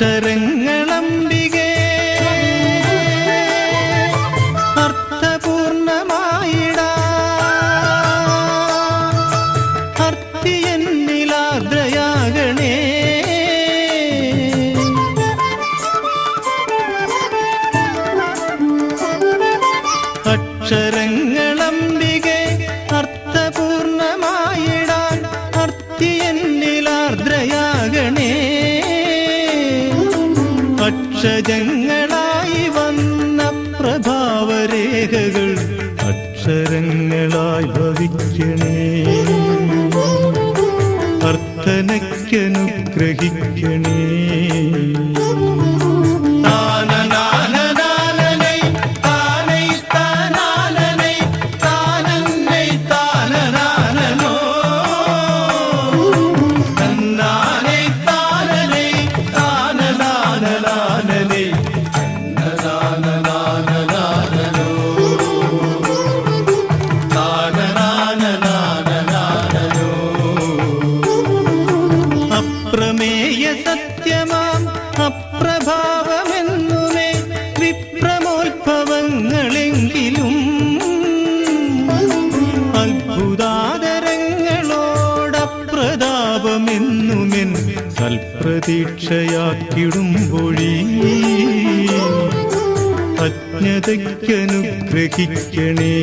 അക്ഷരങ്ങളംബികേ. അർത്ഥപൂർണമായിട. അർത്ഥിയെന്നിലാദ്രയാകണേ അക്ഷജങ്ങളായി വന്ന പ്രഭാവരേഖകൾ അക്ഷരങ്ങളായി ഭവിക്കണേ. അർത്ഥനയ്ക്കനുഗ്രഹിക്കണേ. la മാം അപ്രഭാവമെന്നുമേ വിപ്രമോത്ഭവങ്ങളെങ്കിലും അത്ഭുതാദരങ്ങളോടപ്രതാപമെന്നുമെൻ സൽപ്രതീക്ഷയാക്കിടുമ്പൊഴി അജ്ഞതയ്ക്കനുഗ്രഹിക്കണേ.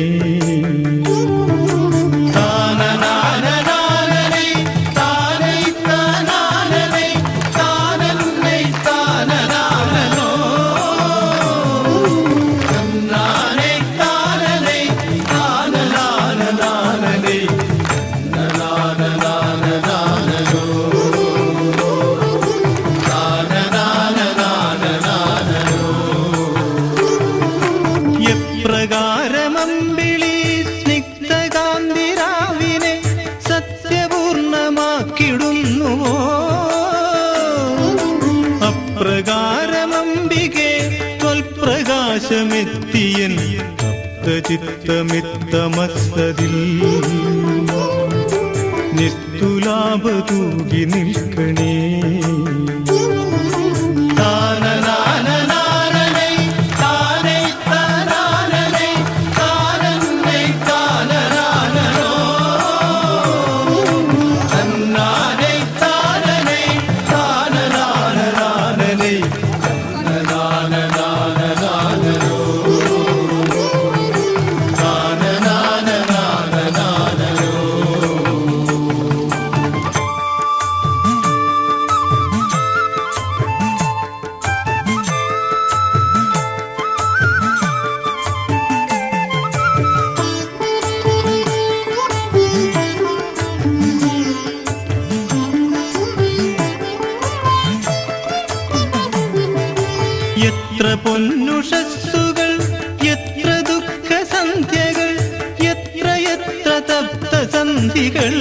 ചിത്തമിത്തമസ്തതിൽ നിസ്തുലാപ തൂകി നിൽക്കണേ. സന്ധികൾ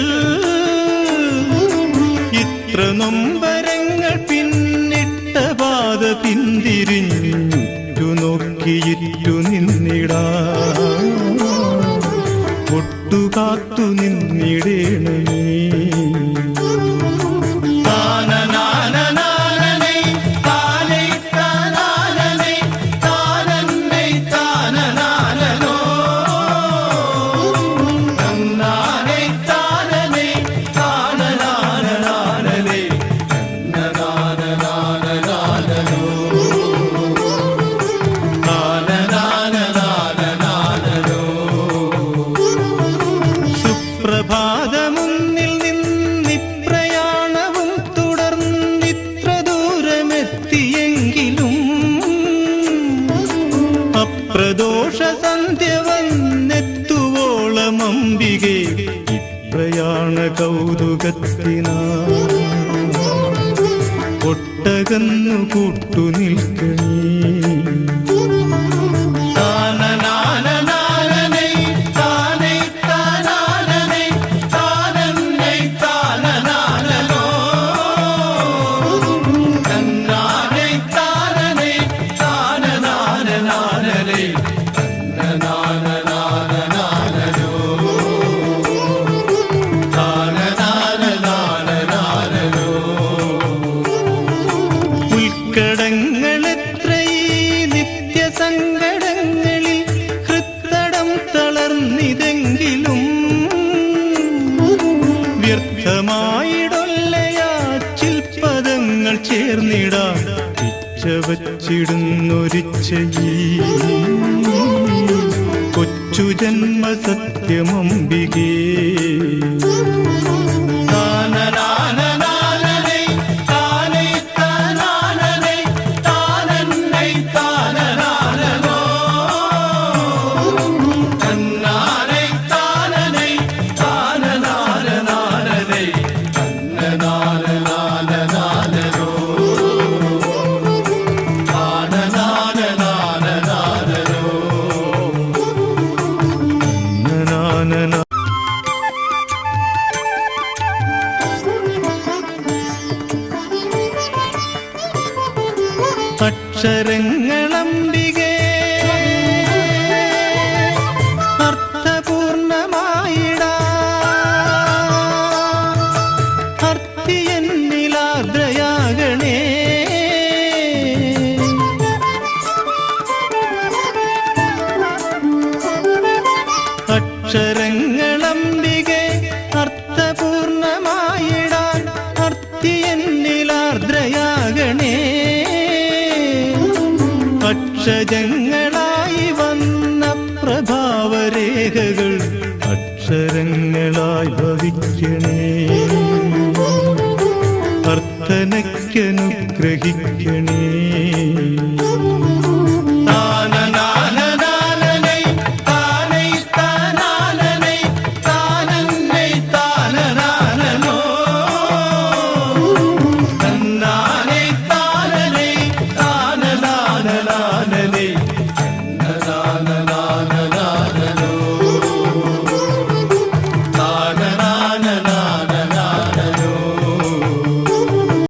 ഇത്ര നൊമ്പരങ്ങൾ പിന്നിട്ട പാത പിന്തിരിഞ്ഞു നോക്കിയിട്ടു നിന്നിടാ ഒട്ടുകാത്തു ഒട്ടകന്നു കൂട്ടുനിൽക്കണേ വ്യർത്ഥമായിടൊല്ലയാച്ചിൽപദങ്ങൾ ചേർന്നിടാം. പിച്ച കൊച്ചു ജന്മ അക്ഷരങ്ങളംബികെ അർത്ഥപൂർണമായിടാൻ അർത്ഥിയെന്നിലാർദ്രയാകണേ. അക്ഷജങ്ങളായി വന്ന പ്രഭാവരേഖകൾ അക്ഷരങ്ങളായി ഭവിക്കണേ അർത്ഥനയ്ക്കനുഗ്രഹിക്കണേ.